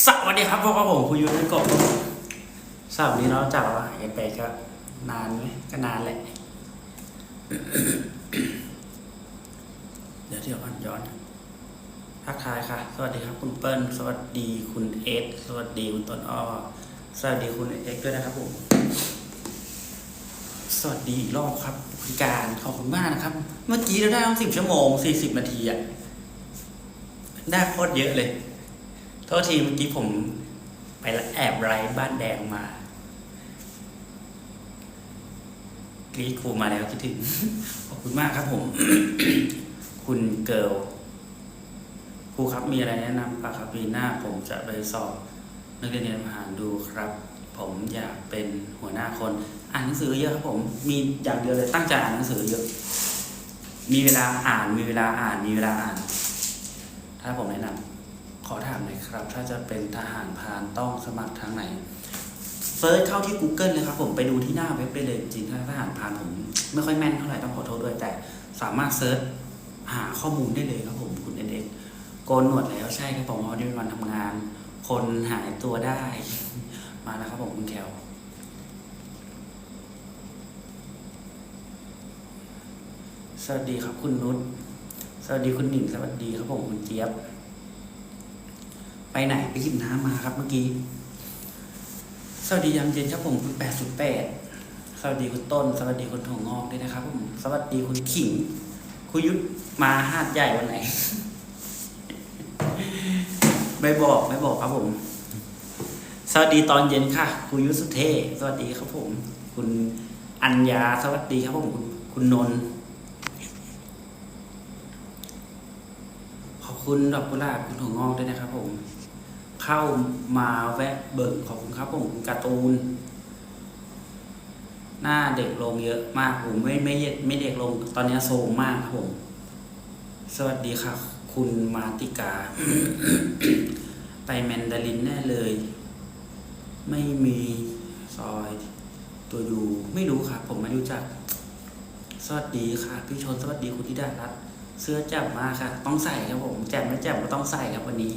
สวัสดีครับพวกผมคุณยุทธกบสำหรับนี้เราจากเราหายกันไปก็นานไหมก็นานแหละ เดี๋ยวเดี๋ยวก่อนย้อน ทักทายค่ะ สวัสดีครับคุณเปิ้ล สวัสดีคุณเอสสวัสดีคุณต้นอ้อ สวัสดีคุณเอ็กด้วยนะครับผม สวัสดีอีกรอบครับคุณการขอบคุณมากนะครับ เมื่อกี้เราได้ตั้งสิบชั่วโมงสี่สิบนาทีอะได้โคตรเยอะเลย โทษทีเมื่อกี้ผมไปแอบไลฟ์บ้านแดงมากรีดครูมาแล้วคิดถึง ขอบคุณมากครับผม คุณเกิลครูครับมีอะไรแนะนำปะครับปีหน้าผมจะไปสอบนักเรียนเตรียมทหารดูครับ ผมอยากเป็นหัวหน้าคน อ่านหนังสือเยอะครับผม มีอย่างเดียวเลยตั้งใจอ่านหนังสือเยอะ มีเวลาอ่านมีเวลาอ่านมีเวลาอ่าน ถ้าผมแนะนำ อถามหน่อยครับ ถ้าจะเป็นทหารพรานต้องสมัครทางไหนเซิร์ชเข้าที่ Google เลยครับผมไปดูที่หน้าเว็บได้เลยจริงๆถ้าทหารพรานผมไม่ค่อยแม่นเท่าไหร่ต้องขอโทษด้วยแต่สามารถเซิร์ชหาข้อมูลได้เลยครับผมคุณเอ็นเอ็กโกนหนวดแล้วใช่ครับผมวันนี้เป็นวันทำงาน คนหายตัวได้ มาแล้วครับผมคุณแคลสวัสดีครับคุณนุชสวัสดีคุณหนิงสวัสดีครับผมคุณเจี๊ยบ ไปไหนไปหยิบน้ำมาครับเมื่อกี้ สวัสดียามเย็นครับผมคุณแปดสุดแปดสวัสดีคุณต้น สวัสดีคุณถั่วงอกด้วยนะครับผมสวัสดีคุณขิงคุณยุทธมาหาดใหญ่วันไหน ไม่บอกไม่บอกครับผม สวัสดีตอนเย็นค่ะ คุณยุทธสุเทพสวัสดีครับผม คุณอัญญาสวัสดีครับผมคุณคุณนนท์ขอบคุณดอกกุหลาบคุณถั่วงอกด้วยนะครับผม เข้ามาแวะเบิกขอบคุณครับผมการ์ตูน หน้าเด็กลงเยอะมากผมไม่ไม่ไม่เด็กลงตอนนี้โซมมากครับผม สวัสดีค่ะ คุณมาติกา ไปแมนดารินแน่เลย ไม่มีซอย ตัวอยู่ไม่รู้ค่ะ ผมไม่รู้จัก สวัสดีค่ะพี่ชนสวัสดีคุณธิดารัตน์เสื้อแจ่มมากค่ะ ต้องใส่ครับผมแจ่มไม่แจ่มก็ต้องใส่ครับวันนี้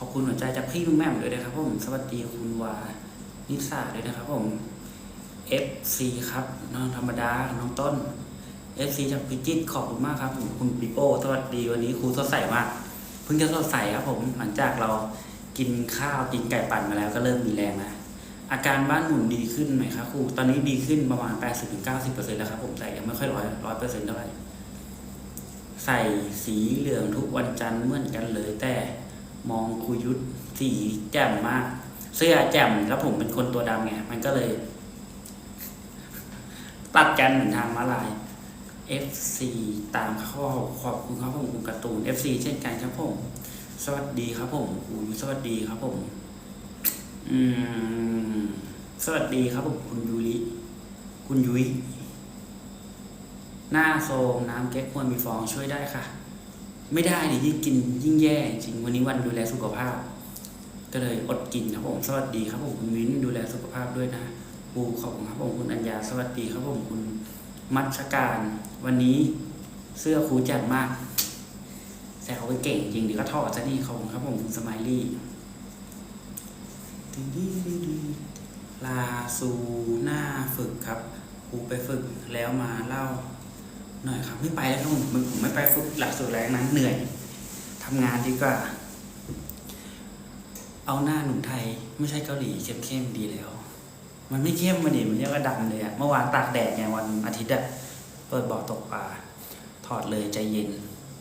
ขอบคุณหัวใจจากพี่ลุงแม่มด้วยนะครับผมสวัสดีคุณวานิสาด้วยนะครับผม FC ครับน้องธรรมดาน้องต้น FC จากพิจิตขอบคุณมากครับผมคุณปิโป้สวัสดีวันนี้ครูสดใสมากเพิ่งจะสดใสครับผมหลังจากเรากินข้าวกินไก่ปั่นมาแล้วก็เริ่มมีแรงนะอาการบ้านหมุนดีขึ้นไหมครับครูตอนนี้ดีขึ้นประมาณ 80-90%แล้วครับผมแต่ยังไม่ค่อยร้อยร้อยเปอร์เซ็นต์เท่าไหร่ใส่สีเหลืองทุกวันจันทร์เหมือนกันเลยแต่ มองคุยุทธสีแจ่มมาก เสื้อแจ่มแล้วผมเป็นคนตัวดำไงมันก็เลย ตัดกันเหมือนทางมาลาย FC ตามข้อขอบคุณครับผมคุณการ์ตูน FC เช่นกันครับผม สวัสดีครับผมอุ้ยสวัสดีครับผม อืม สวัสดีครับผมคุณยูริคุณยุ้ยหน้าโซมน้ำเก๊กควรมีฟองช่วยได้ค่ะ ไม่ได้ดิยิ่งกินยิ่งแย่จริงวันนี้วันดูแลสุขภาพ ก็เลยอดกินครับผมสวัสดีครับผมคุณวินดูแลสุขภาพด้วยนะปูขอบคุณครับผมคุณอัญญาสวัสดีครับผมคุณมัชการ วันนี้เสื้อครูจัดมากแต่เขาไปเก่งจริงเดี๋ยวก็ทอดซะนี่ขอบคุณครับผมคุณสไมายลี่ลาซูหน้าฝึกครับครูไปฝึกแล้วมาเล่า หน่อยครับไม่ไปแล้วครับผมผมไม่ไปฝึกหลักสูตรแรงนั้นเหนื่อยทำงานดีกว่า เอาหน้าหนุ่มไทยไม่ใช่เกาหลีเข้มๆดีแล้ว มันไม่เข้มมาดิมันเรียกว่าดำเลยอะเมื่อวานตากแดดไงวันอาทิตย์อะเปิดบ่อตกปลาถอดเลยใจเย็น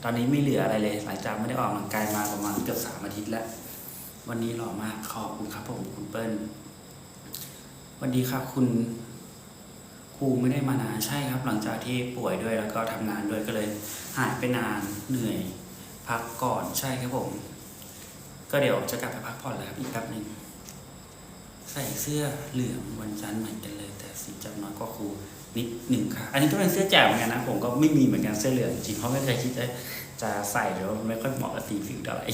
ตอนนี้ไม่เหลืออะไรเลย หลังจากไม่ได้ออกกำลังกายมาประมาณเกือบสามอาทิตย์แล้ววันนี้หล่อมากขอบคุณครับผมคุณเปิ้ลสวันดีครับคุณ ครูไม่ได้มานานใช่ครับ หลังจากที่ป่วยด้วยแล้วก็ทำงานด้วยก็เลยหายไปนานเหนื่อยพักก่อนใช่ครับผม ก็เดี๋ยวจะกลับไปพักผ่อนแล้วครับอีกแป๊บหนึ่งใส่เสื้อเหลืองวันจันทร์เหมือนกันเลย แต่สีจำน้อยกว่าครูนิดหนึ่งค่ะ อันนี้ก็เป็นเสื้อแจ่มเหมือนกันนะ ผมก็ไม่มีเหมือนกันเสื้อเหลืองจริงเพราะไม่เคยคิดจะจะใส่หรือว่าไม่ค่อยเหมาะกับสีผิวเท่าไหร่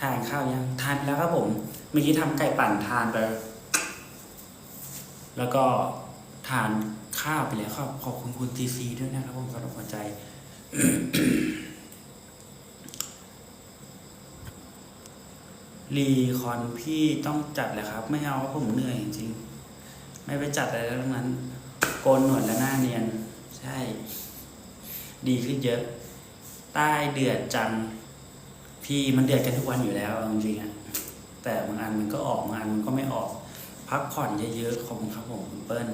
ทานข้าวยังทานไปแล้วครับผมเมื่อกี้ทำไก่ปั่นทานไป แล้วก็ทานข้าวไปแล้วครับ ขอบคุณคุณทีซีด้วยนะครับผมสำหรับหัวใจ รีคอนพี่ต้องจัดเลยครับ ไม่เอาผมเหนื่อยจริง ไม่ไปจัดอะไรทั้งนั้น โกนหนวดและหน้าเนียน ใช่ ดีขึ้นเยอะ ใต้เดือดจัง พี่มันเดือดกันทุกวันอยู่แล้วจริงๆอะแต่บางอันมันก็ออกบางอันมันก็ไม่ออก พักผ่อนเยอะๆขอบคุณครับผมคุณเปิ้ล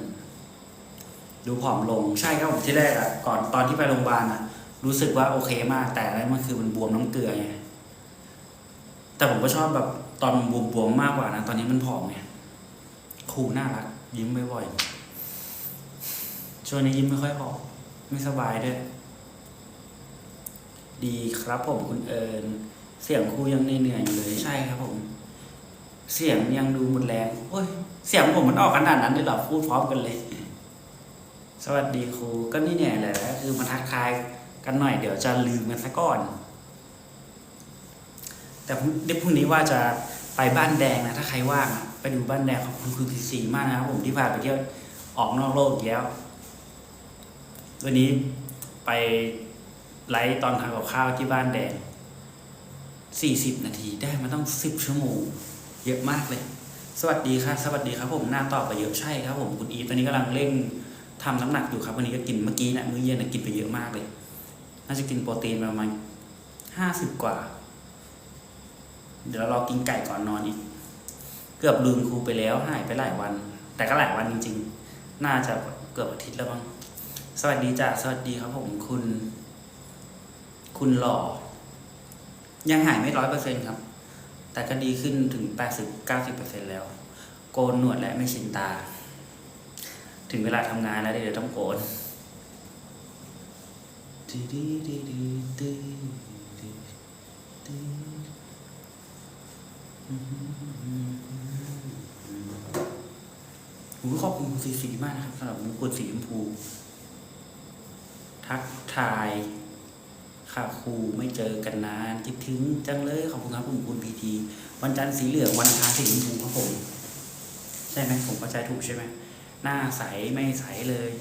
ดูผอมลงใช่ครับผมที่แรกอะก่อนตอนที่ไปโรงพยาบาลอะรู้สึกว่าโอเคมาก แต่แล้วมันคือมันบวมน้ำเกลือไงแต่ผมก็ชอบแบบตอนบวมบวมๆมากกว่านะตอนนี้มันผอมไงครูน่ารัก ยิ้มบ่อยๆช่วงนี้ยิ้มไม่ค่อยออก ไม่สบายด้วย ดีครับผมคุณเอิญเสียงครูยังเหนื่อยๆอยู่เลยใช่ครับผม เสียงยังดูหมดแรงโอ้ย เสียงผมมันออกขนาดนั้นเลยเหรอพูดพร้อมกันเลย สวัสดีครู ก็นี่เนี่ยแหละคือมาทักทายกันหน่อยเดี๋ยวจะลืมกันซะก่อน แต่เดี๋ยวพรุ่งนี้ว่าจะไปบ้านแดงนะ ถ้าใครว่างไปดูบ้านแดงขอบคุณคุณทีสีมากนะครับผมที่พาไปเที่ยวออกนอกโลกแล้ว วันนี้ไปไลฟ์ตอนทำกับข้าวที่บ้านแดงสี่สิบนาทีได้มาต้องสิบชั่วโมง เยอะมากเลย สวัสดีครับสวัสดีครับผมหน้าตอบไปเยอะใช่ครับผมคุณอีฟตอนนี้กำลังเร่งทำน้ำหนักอยู่ครับวันนี้ก็กินเมื่อกี้นะมื้อเย็นนะกินไปเยอะมากเลย น่าจะกินโปรตีนประมาณห้าสิบกว่า เดี๋ยวเรากินไก่ก่อนนอนอีก เกือบลืมครูไปแล้วหายไปหลายวัน แต่ก็หลายวันจริง ๆ น่าจะเกือบอาทิตย์แล้วมั้งสวัสดีจ้าสวัสดีครับผมคุณ คุณหล่อ ยังหายไม่ร้อยเปอร์เซ็นครับ แต่ก็ดีขึ้นถึงแปดสิบเก้าสิบเปอร์เซ็นแล้ว โกนหนวดและไม่ชินตา ถึงเวลาทำงานแล้วเดี๋ยวต้องโกนผมขอบคุณคุณสีสีมากนะครับสำหรับมงกุฎสีชมพู ทักทาย ค่ะครูไม่เจอกันนานคิดถึงจังเลยขอบคุณครับผมคุณพีทีวันจันทร์สีเหลืองวันอังคาสีชมพูครับผม ใช่ไหมผมเข้าใจถูกใช่ไหมหน้าใสไม่ใสเลย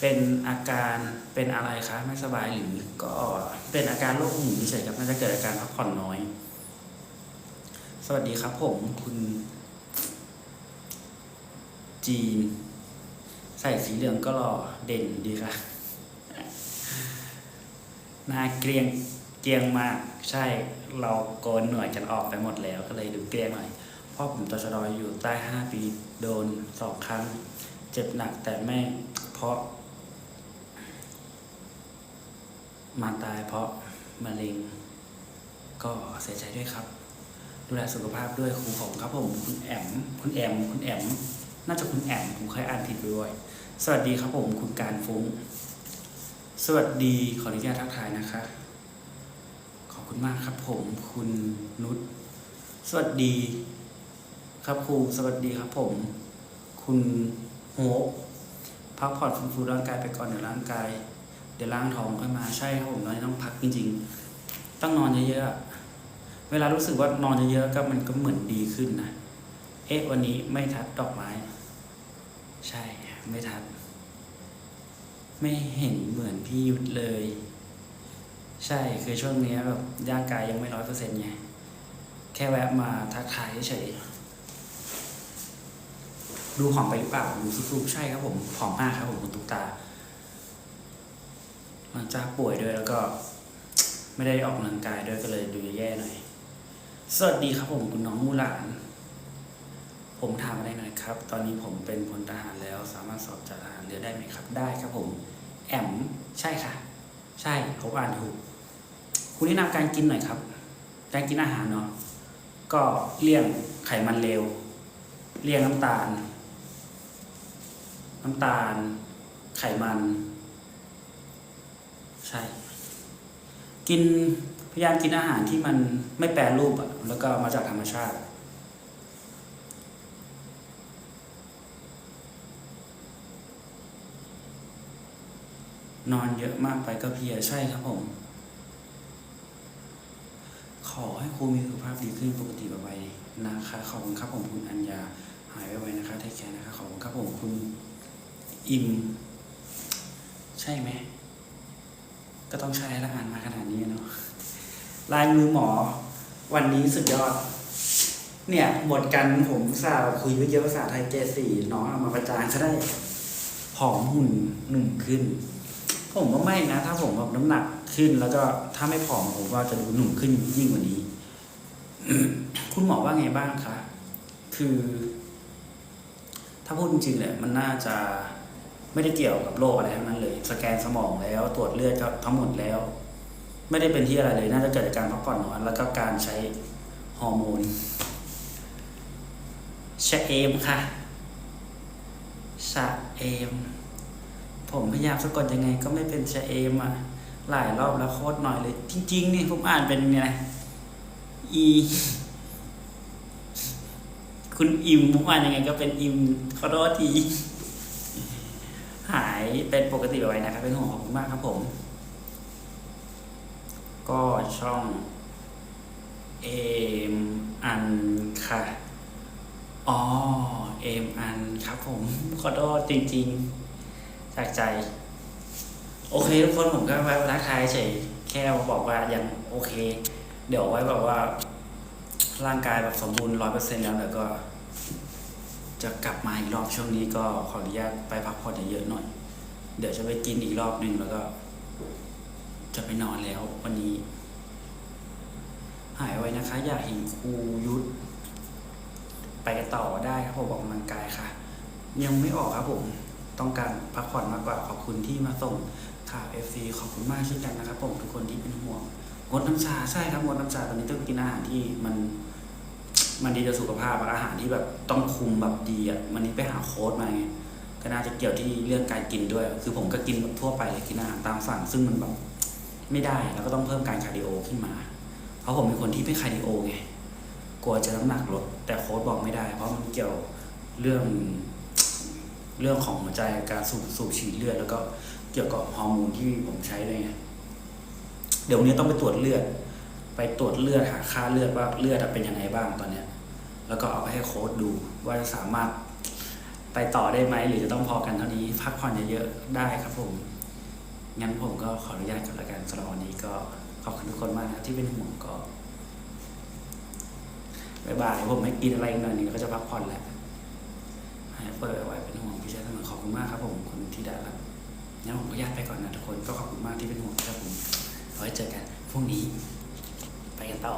เป็นอาการเป็นอะไรคะไม่สบายหรือก็เป็นอาการโรคหูเฉยครับน่าจะเกิดอาการพักผ่อนน้อย สวัสดีครับ ผมคุณ จีน ใส่สีเหลืองก็หล่อเด่นดีค่ะ หน้าเกรียงเกรียงมากใช่เราโกนหน่วยกันออกไปหมดแล้วก็เลยดูเกรียงหน่อยเพ่อผมตชดอยอยู่ใต้ห้าปีโดนสองครั้ง เจ็บหนักแต่ไม่เพราะ มาตายเพราะมะเร็ง ก็เสียใจด้วยครับ ดูแลสุขภาพด้วยครูผมครับผมคุณแอมคุณแอมคุณแอมน่าจะคุณแอมผมเคยอ่านผิดด้วย สวัสดีครับผมคุณการฟุ้ง สวัสดีขออนุญาตทักทายนะคะ ขอบคุณมากครับผมคุณนุชสวัสดี ครับครูสวัสดีครับผม คุณโฮปพักผ่อนฟื้นฟูร่างกายไปก่อนเดี๋ยวร่างกาย เดี๋ยวร่างท้องค่อยมาใช่ครับผมตอนนี้ต้องพักจริงๆ ต้องนอนเยอะๆ เวลารู้สึกว่านอนเยอะๆก็มันก็เหมือนดีขึ้นนะ เอ๊ะวันนี้ไม่ทัดดอกไม้ ใช่ไม่ทัด ไม่เห็นเหมือนพี่ยุทธเลย ใช่คือช่วงนี้แบบร่างกายยังไม่ร้อยเปอร์เซ็นต์ไง แค่แวะมาทักทายเฉยดูผอมไปหรือเปล่าดูซุบๆใช่ครับผมผอมมากครับผมคุณตุ๊กตาหลังจากป่วยด้วยแล้วก็ ไม่ได้ออกกำลังกายด้วยก็เลยดูแย่หน่อยสวัสดีครับผมคุณน้องมูหลาน ผมถามอะไรหน่อยครับ ตอนนี้ผมเป็นพลทหารแล้ว สามารถสอบจากทหารเรือได้ไหมครับ ได้ครับผม แอมใช่ค่ะ ใช่ผมอ่านถูกคุณแนะนำการกินหน่อยครับ การกินอาหารเนาะก็เลี่ยงไขมันเลวเลี่ยงน้ำตาล น้ำตาล ไขมัน ใช่ กินพยายามกินอาหารที่มันไม่แปรรูปอะแล้วก็มาจากธรรมชาติ นอนเยอะมากไปก็เพียใช่ครับผม ขอให้ครูมีสุขภาพดีขึ้นปกติไปนะคะขอบคุณครับผมคุณอัญญาหายไวๆนะคะเทคแคร์นะคะขอบคุณครับผมคุณอิมใช่ไหมก็ต้องใช้ละอ่านมาขนาดนี้เนาะลายมือหมอ วันนี้สุดยอด เนี่ยบทกันผมสาห์คุยวิเยอะภาษาไทยเจสี่น้องเอามาประจานซะได้ผอมหุ่นหนุ่มขึ้น ผมว่าไม่นะ ถ้าผมแบบน้ำหนักขึ้น แล้วก็ถ้าไม่ผอมผมว่าจะดูหนุ่มขึ้นยิ่งกว่านี้ คุณหมอว่าไงบ้างคะคือ ถ้าพูดจริงๆเนี่ยมันน่าจะไม่ได้เกี่ยวกับโรคอะไรทั้งนั้นเลย สแกนสมองแล้วตรวจเลือดก็ทั้งหมดแล้ว ไม่ได้เป็นที่อะไรเลย น่าจะเกิดจากการพักผ่อนน้อยแล้วก็การใช้ฮอร์โมนชะเอมค่ะชะเอม ผมพยายามสะกดยังไงก็ไม่เป็นชะเอมอะหลายรอบแล้วโคตรหน่อยเลย จริง ๆ นี่ผมอ่านเป็นไงนะอีคุณอิมผมอ่านยังไง ก็เป็นอิมขอโทษทีหายเป็นปกติไว้นะครับ เป็นห่วงขอบคุณมากครับผม ก็ช่องเอมอันค่ะอ๋อเอมอันครับผม ขอโทษจริง ๆ จากใจ โอเคทุกคนผมก็ไว้ทักทายเฉยแค่บอกว่ายังโอเค เดี๋ยวไว้แบบว่า ร่างกายแบบสมบูรณ์ร้อยเปอร์เซ็นต์แล้วเดี๋ยวก็ จะกลับมาอีกรอบช่วงนี้ก็ขออนุญาตไปพักผ่อนเยอะๆหน่อย เดี๋ยวจะไปกินอีกรอบหนึ่งแล้วก็ จะไปนอนแล้ววันนี้ หายไว้นะคะ อยากเห็นครูยุทธไปต่อได้ครับผมออกกำลังกายค่ะ ยังไม่ออกครับผม ต้องการพักผ่อนมากกว่าขอบคุณที่มาส่งข่าวเอฟซีขอบคุณมากเช่นกันนะครับ ผมทุกคนที่เป็นห่วงงดน้ำชาใช่ครับงดน้ำชาตอนนี้ต้องกินอาหารที่มัน มันดีต่อสุขภาพอะอาหารที่แบบต้องคุมแบบดีอะวันนี้ไปหาโค้ดมาไงก็น่าจะเกี่ยวที่เรื่องการกินด้วย คือผมก็กินแบบทั่วไปเลยกินอาหารตามสั่งซึ่งมันแบบไม่ได้แล้วก็ต้องเพิ่มการคาร์ดิโอขึ้นมา เพราะผมเป็นคนที่ไม่คาร์ดิโอไงกลัวจะน้ำหนักลดแต่โค้ดบอกไม่ได้ เพราะมันเกี่ยวเรื่อง เรื่องของหัวใจการสูบสูบฉีดเลือด แล้วก็เกี่ยวกับฮอร์โมนที่ผมใช้ด้วยไงเดี๋ยววันนี้ต้องไปตรวจเลือด ไปตรวจเลือดหาค่าเลือดว่าเลือดเป็นยังไงบ้างตอนเนี้ย แล้วก็เอาไปให้โค้ดดูว่าจะสามารถไปต่อได้ไหมหรือจะต้องพอกันเท่านี้พักผ่อนเยอะๆได้ครับผมงั้นผมก็ขออนุญาตกับรายการสำหรับวันนี้ก็ขอบคุณทุกคนมากนะที่เป็นห่วงก็บายบายผมไม่กินอะไรอีกหน่อยนึงก็จะพักผ่อนแล้ว ให้เปิดไว้เป็นห่วงพี่ชายเสมอขอบคุณมากครับผมคุณธิดาครับงั้นผมขอนุญาตไปก่อนนะทุกคนก็ขอบคุณมากที่เป็นห่วงครับผมไว้เจอกันพรุ่งนี้ไปกันต่อ